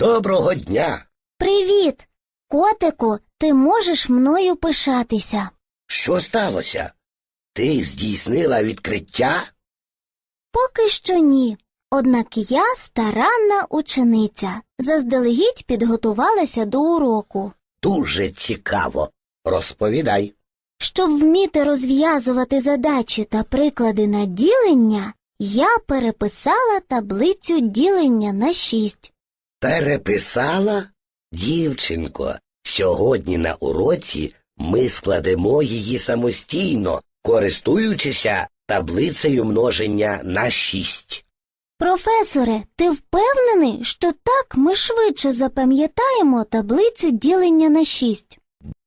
Доброго дня! Привіт! Котику, ти можеш мною пишатися. Що сталося? Ти здійснила відкриття? Поки що ні. Однак я старанна учениця. Заздалегідь підготувалася до уроку. Дуже цікаво. Розповідай. Щоб вміти розв'язувати задачі та приклади на ділення, я переписала таблицю ділення на 6. Переписала? Дівчинко, сьогодні на уроці ми складемо її самостійно, користуючися таблицею множення на шість. Професоре, ти впевнений, що так ми швидше запам'ятаємо таблицю ділення на 6?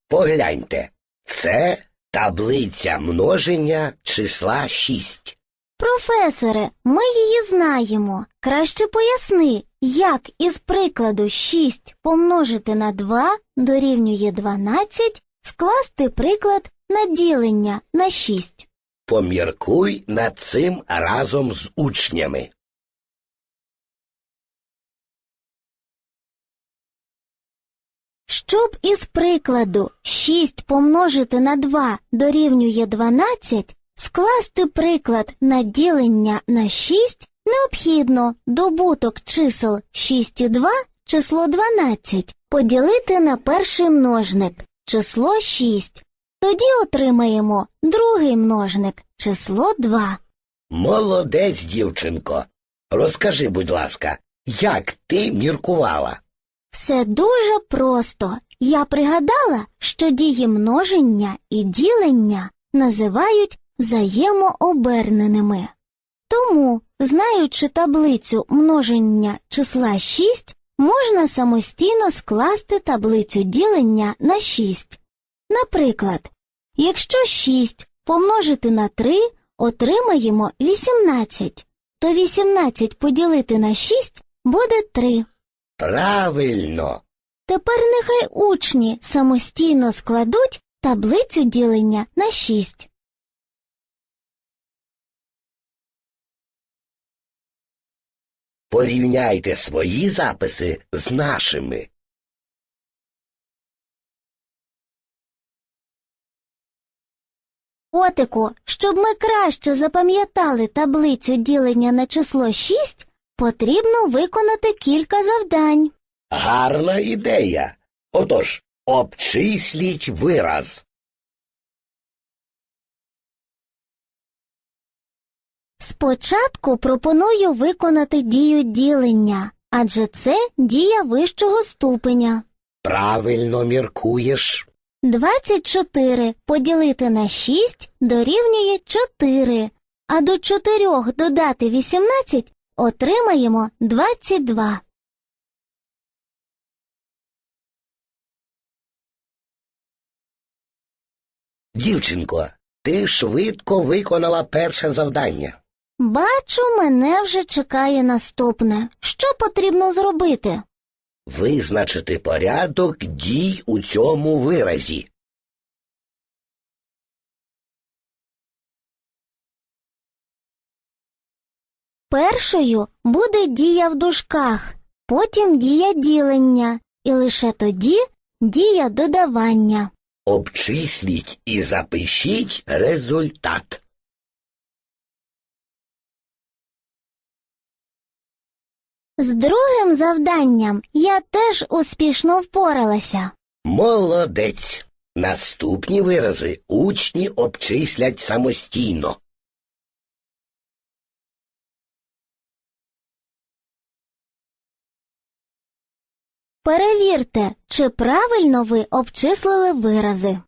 Погляньте, це таблиця множення числа шість. Професоре, ми її знаємо. Краще поясни, як із прикладу 6 помножити на 2 дорівнює 12 скласти приклад на ділення на 6. Поміркуй над цим разом з учнями. Щоб із прикладу 6 помножити на 2 дорівнює 12, скласти приклад на ділення на 6 необхідно добуток чисел 6 і 2, число 12, поділити на перший множник, число 6. Тоді отримаємо другий множник, число 2. Молодець, дівчинко. Розкажи, будь ласка, як ти міркувала? Все дуже просто. Я пригадала, що дії множення і ділення називають взаємооберненими. Тому, знаючи таблицю множення числа 6, можна самостійно скласти таблицю ділення на 6. Наприклад, якщо 6 помножити на 3, отримаємо 18, то 18 поділити на 6 буде 3. Правильно. Тепер нехай учні самостійно складуть таблицю ділення на 6. Порівняйте свої записи з нашими. Котику, щоб ми краще запам'ятали таблицю ділення на число 6, потрібно виконати кілька завдань. Гарна ідея. Отож, обчисліть вираз. Спочатку пропоную виконати дію ділення, адже це дія вищого ступеня. Правильно міркуєш. 24 поділити на 6 дорівнює 4, а до 4 додати 18 отримаємо 22. Дівчинко, ти швидко виконала перше завдання. Бачу, мене вже чекає наступне. Що потрібно зробити? Визначити порядок дій у цьому виразі. Першою буде дія в дужках, потім дія ділення, і лише тоді дія додавання. Обчисліть і запишіть результат. З другим завданням я теж успішно впоралася. Молодець. Наступні вирази учні обчислять самостійно. Перевірте, чи правильно ви обчислили вирази.